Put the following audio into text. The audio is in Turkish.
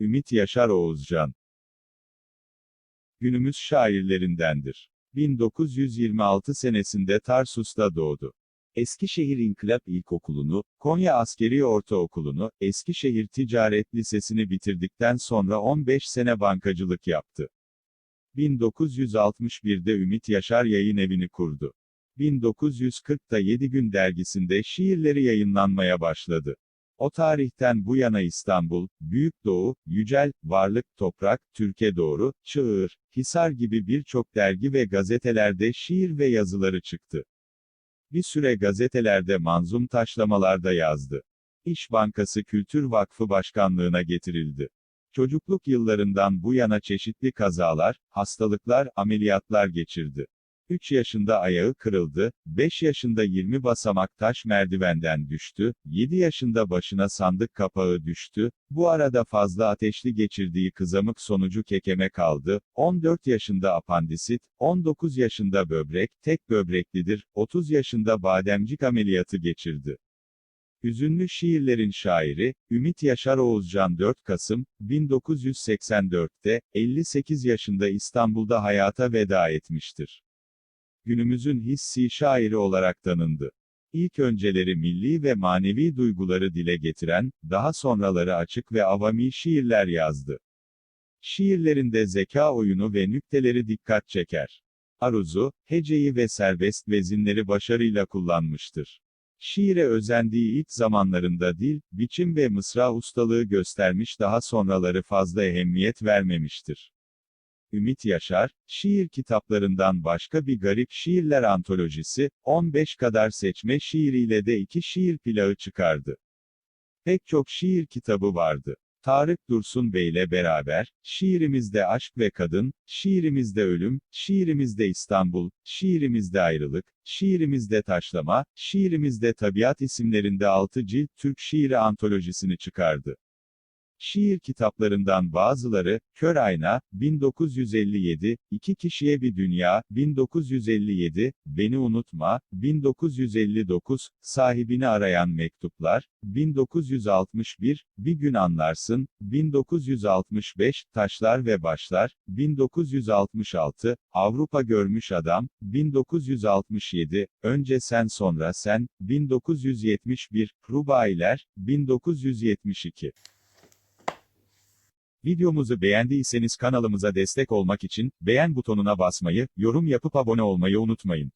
Ümit Yaşar Oğuzcan Günümüz şairlerindendir. 1926 senesinde Tarsus'ta doğdu. Eskişehir İnkılap İlkokulu'nu, Konya Askeri Ortaokulu'nu, Eskişehir Ticaret Lisesi'ni bitirdikten sonra 15 sene bankacılık yaptı. 1961'de Ümit Yaşar Yayın Evi'ni kurdu. 1940'da 7 Gün dergisinde şiirleri yayınlanmaya başladı. O tarihten bu yana İstanbul, Büyük Doğu, Yücel, Varlık, Toprak, Türkiye Doğru, Çığır, Hisar gibi birçok dergi ve gazetelerde şiir ve yazıları çıktı. Bir süre gazetelerde manzum taşlamalarda yazdı. İş Bankası Kültür Vakfı Başkanlığına getirildi. Çocukluk yıllarından bu yana çeşitli kazalar, hastalıklar, ameliyatlar geçirdi. 3 yaşında ayağı kırıldı, 5 yaşında 20 basamak taş merdivenden düştü, 7 yaşında başına sandık kapağı düştü, bu arada fazla ateşli geçirdiği kızamık sonucu kekeme kaldı, 14 yaşında apandisit, 19 yaşında böbrek, tek böbreklidir, 30 yaşında bademcik ameliyatı geçirdi. Hüzünlü şiirlerin şairi, Ümit Yaşar Oğuzcan 4 Kasım, 1984'te, 58 yaşında İstanbul'da hayata veda etmiştir. Günümüzün hissi şairi olarak tanındı. İlk önceleri milli ve manevi duyguları dile getiren, daha sonraları açık ve avami şiirler yazdı. Şiirlerinde zeka oyunu ve nükteleri dikkat çeker. Aruzu, heceyi ve serbest vezinleri başarıyla kullanmıştır. Şiire özendiği ilk zamanlarında dil, biçim ve mısra ustalığı göstermiş daha sonraları fazla ehemmiyet vermemiştir. Ümit Yaşar, şiir kitaplarından başka bir garip şiirler antolojisi, 15 kadar seçme şiiriyle de iki şiir plağı çıkardı. Pek çok şiir kitabı vardı. Tarık Dursun Bey'le beraber, şiirimizde aşk ve kadın, şiirimizde ölüm, şiirimizde İstanbul, şiirimizde ayrılık, şiirimizde taşlama, şiirimizde tabiat isimlerinde 6 cilt Türk şiiri antolojisini çıkardı. Şiir kitaplarından bazıları, Kör Ayna, 1957, İki Kişiye Bir Dünya, 1957, Beni Unutma, 1959, Sahibini Arayan Mektuplar, 1961, Bir Gün Anlarsın, 1965, Taşlar ve Başlar, 1966, Avrupa Görmüş Adam, 1967, Önce Sen Sonra Sen, 1971, Rubailer, 1972. Videomuzu beğendiyseniz kanalımıza destek olmak için, beğen butonuna basmayı, yorum yapıp abone olmayı unutmayın.